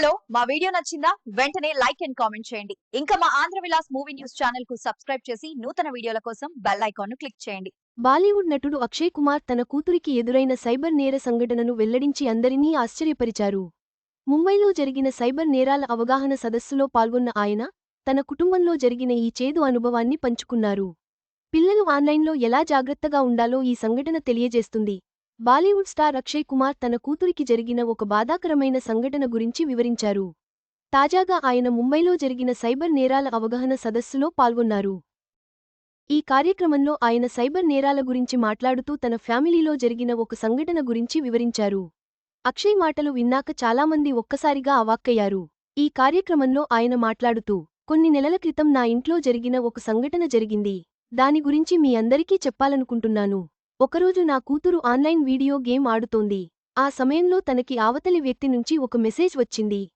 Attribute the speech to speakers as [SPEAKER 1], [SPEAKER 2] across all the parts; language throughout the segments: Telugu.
[SPEAKER 1] హలో మా వీడియో నచ్చిందా? వెంటనే లైక్ అండ్ కామెంట్ చేయండి. ఇంకా మా ఆంధ్ర విలాస్ మూవీ న్యూస్ ఛానల్కు సబ్స్క్రైబ్ చేసి నూతన వీడియోల కోసం బెల్ ఐకాన్ను క్లిక్ చేయండి.
[SPEAKER 2] బాలీవుడ్ నటుడు అక్షయ్ కుమార్ తన కూతురికి ఎదురైన సైబర్ నేర సంఘటనను వెల్లడించి అందరినీ ఆశ్చర్యపరిచారు. ముంబైలో జరిగిన సైబర్ నేరాల అవగాహన సదస్సులో పాల్గొన్న ఆయన తన కుటుంబంలో జరిగిన ఈ చేదు అనుభవాన్ని పంచుకున్నారు. పిల్లలు ఆన్లైన్లో ఎలా జాగ్రత్తగా ఉండాలో ఈ సంఘటన తెలియజేస్తుంది. బాలీవుడ్ స్టార్ అక్షయ్ కుమార్ తన కూతురికి జరిగిన ఒక బాధాకరమైన సంఘటన గురించి వివరించారు. తాజాగా ఆయన ముంబైలో జరిగిన సైబర్ నేరాల అవగాహన సదస్సులో పాల్గొన్నారు. ఈ కార్యక్రమంలో ఆయన సైబర్ నేరాల గురించి మాట్లాడుతూ తన ఫ్యామిలీలో జరిగిన ఒక సంఘటన గురించి వివరించారు. అక్షయ్ మాటలు విన్నాక చాలామంది ఒక్కసారిగా అవాక్కయ్యారు. ఈ కార్యక్రమంలో ఆయన మాట్లాడుతూ కొన్ని నెలల క్రితం నా ఇంట్లో జరిగిన ఒక సంఘటన జరిగింది. దాని గురించి మీ అందరికీ చెప్పాలనుకుంటున్నాను. ఒకరోజు నా కూతురు ఆన్లైన్ వీడియో గేమ్ ఆడుతోంది. ఆ సమయంలో తనకి ఆవతలి వ్యక్తి నుంచి ఒక మెసేజ్ వచ్చింది.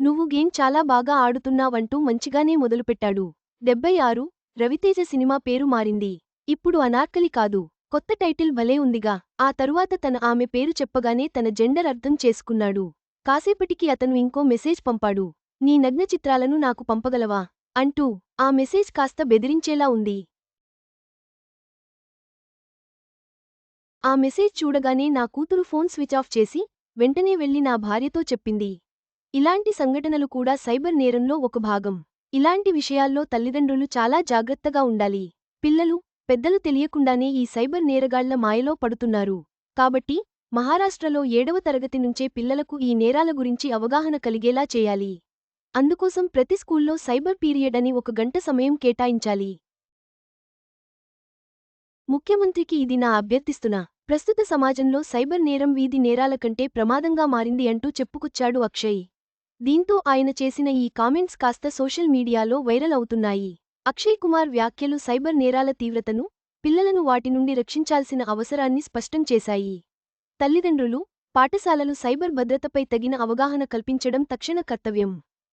[SPEAKER 2] నువ్వు గేమ్ చాలా బాగా ఆడుతున్నావంటూ మంచిగానే మొదలుపెట్టాడు. డెబ్బై ఆరు రవితేజ సినిమా పేరు మారింది. ఇప్పుడు అనార్కలి కాదు. కొత్త టైటిల్ భలే ఉందిగా. ఆ తరువాత తన ఆమె పేరు చెప్పగానే తన జెండర్ అర్థం చేసుకున్నాడు. కాసేపటికి అతను ఇంకో మెసేజ్ పంపాడు. నీ నగ్న చిత్రాలను నాకు పంపగలవా? అంటూ ఆ మెసేజ్ కాస్త బెదిరించేలా ఉంది. ఆ మెసేజ్ చూడగానే నా కూతురు ఫోన్ స్విచ్ ఆఫ్ చేసి వెంటనే వెళ్ళి నా భార్యతో చెప్పింది. ఇలాంటి సంఘటనలు కూడా సైబర్ నేరంలో ఒక భాగం. ఇలాంటి విషయాల్లో తల్లిదండ్రులు చాలా జాగ్రత్తగా ఉండాలి. పిల్లలు పెద్దలు తెలియకుండానే ఈ సైబర్ నేరగాళ్ళ మాయలో పడుతున్నారు. కాబట్టి మహారాష్ట్రలో ఏడవ తరగతి నుంచే పిల్లలకు ఈ నేరాల గురించి అవగాహన కలిగేలా చేయాలి. అందుకోసం ప్రతి స్కూల్లో సైబర్ పీరియడ్ అని ఒక గంట సమయం కేటాయించాలి. ముఖ్యమంత్రికి ఇది నా అభ్యర్థిస్తున్నా. ప్రస్తుత సమాజంలో సైబర్ నేరం వీధి నేరాల కంటే ప్రమాదంగా మారింది అంటూ చెప్పుకొచ్చాడు అక్షయ్. దీంతో ఆయన చేసిన ఈ కామెంట్స్ కాస్త సోషల్ మీడియాలో వైరల్ అవుతున్నాయి. అక్షయ్ కుమార్ వ్యాఖ్యలు సైబర్ నేరాల తీవ్రతను పిల్లలను వాటి నుండి రక్షించాల్సిన అవసరాన్ని స్పష్టం చేశాయి. తల్లిదండ్రులు పాఠశాలలు సైబర్ భద్రతపై తగిన అవగాహన కల్పించడం తక్షణ కర్తవ్యం.